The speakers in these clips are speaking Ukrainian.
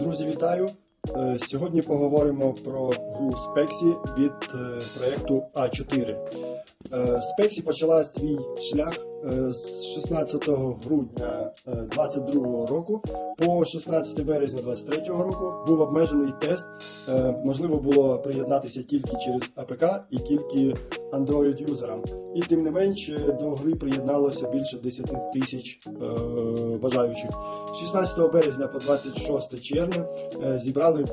Друзі, вітаю! Е, Сьогодні поговоримо про гру Spexy від е, проєкту А4. Е, Spexy почала свій шлях з 16 грудня 2022 року по 16 березня 2023 року. Був обмежений тест. Можливо було приєднатися тільки через АПК і тільки Android-юзерам. І тим не менше до гри приєдналося більше 10 тисяч е, бажаючих. З 16 березня по 26 червня е, зібрали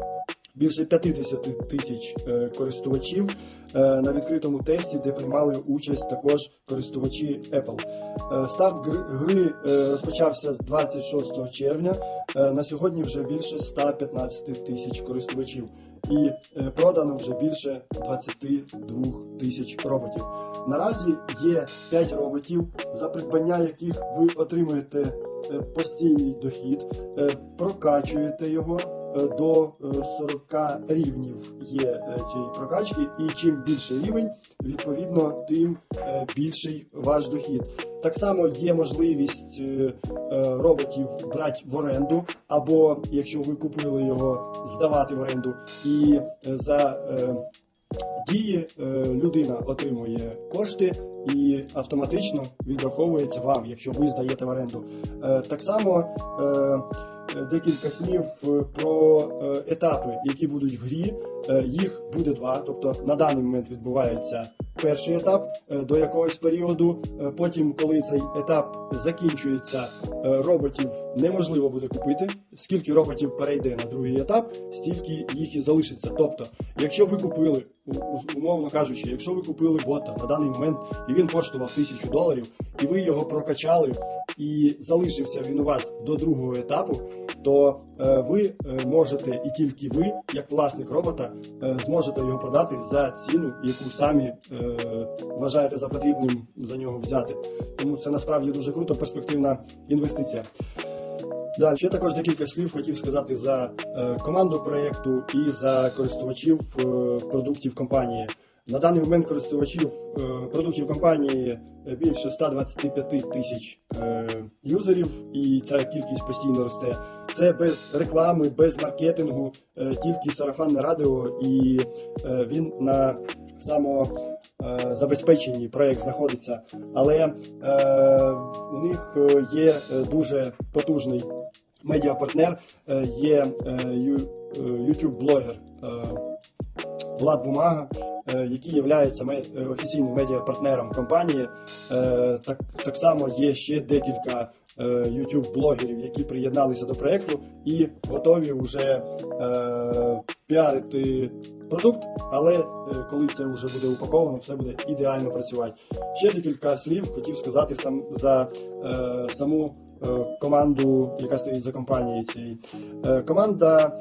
більше 50 тисяч е, користувачів е, на відкритому тесті, де приймали участь також користувачі Apple. Е, Старт гри- розпочався з 26 червня. На сьогодні вже більше 115 тисяч користувачів. І продано вже більше 22 тисяч роботів. Наразі є 5 роботів, за придбання яких ви отримуєте постійний дохід, прокачуєте його до е, 40 рівнів є е, цієї прокачки, і чим більший рівень, відповідно, тим е, більший ваш дохід. Так само є можливість е, е, роботів брати в оренду, або якщо ви купили його, здавати в оренду. І е, за е, дії е, людина отримує кошти і автоматично відраховується вам, якщо ви здаєте в оренду. Е, Так само е, е, декілька слів е, про е, етапи, які будуть в грі. Е, Їх буде два. Тобто на даний момент відбувається перший етап е, до якогось періоду. Е, Потім, коли цей етап закінчується, е, роботів неможливо буде купити. Скільки роботів перейде на другий етап, стільки їх і залишиться. Тобто, якщо ви купили, умовно кажучи, якщо ви купили бота на даний момент і він коштував тисячу доларів, і ви його прокачали, і залишився він у вас до другого етапу, то е, ви е, можете і тільки ви, як власник робота, е, зможете його продати за ціну, яку самі вважаєте за потрібним за нього взяти. Тому це насправді дуже круто, перспективна інвестиція. Да, ще також декілька слів хотів сказати за е, команду проєкту і за користувачів е, продуктів компанії. На даний момент користувачів е, продуктів компанії більше 125 тисяч юзерів, і ця кількість постійно росте. Це без реклами, без маркетингу, тільки сарафанне радіо, і він на самозабезпеченні проєкт знаходиться. Але у них є дуже потужний медіапартнер, е, є ю- е, YouTube-блогер е, Влад Бумага, який є офіційним медіапартнером компанії. Так, так само є ще декілька YouTube-блогерів, які приєдналися до проєкту і готові вже піарити продукт, але коли це вже буде упаковано, все буде ідеально працювати. Ще декілька слів хотів сказати сам за саму команду, яка стоїть за компанією цією. Е, команда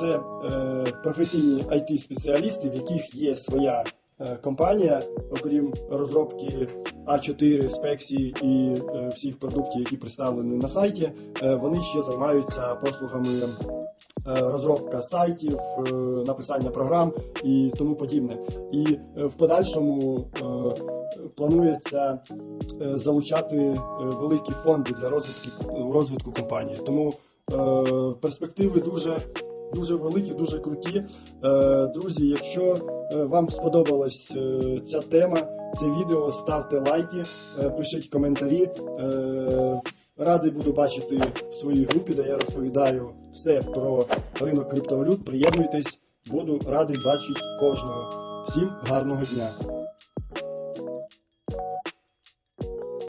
це е, професійні it спеціалісти в яких є своя е, компанія, окрім розробки А4, спексі і е, всіх продуктів, які представлені на сайті. е, вони ще займаються послугами е, розробка сайтів, е, написання програм і тому подібне. І е, в подальшому е, планується е, залучати е, великі фонди для розвитку, розвитку компанії. Тому е, перспективи дуже. Дуже великі, дуже круті. Е, Друзі, якщо е, вам сподобалась е, ця тема, це відео, ставте лайки, е, пишіть коментарі. Радий буду бачити в своїй групі, де я розповідаю все про ринок криптовалют. Приєднуйтесь, буду радий бачити кожного. Всім гарного дня!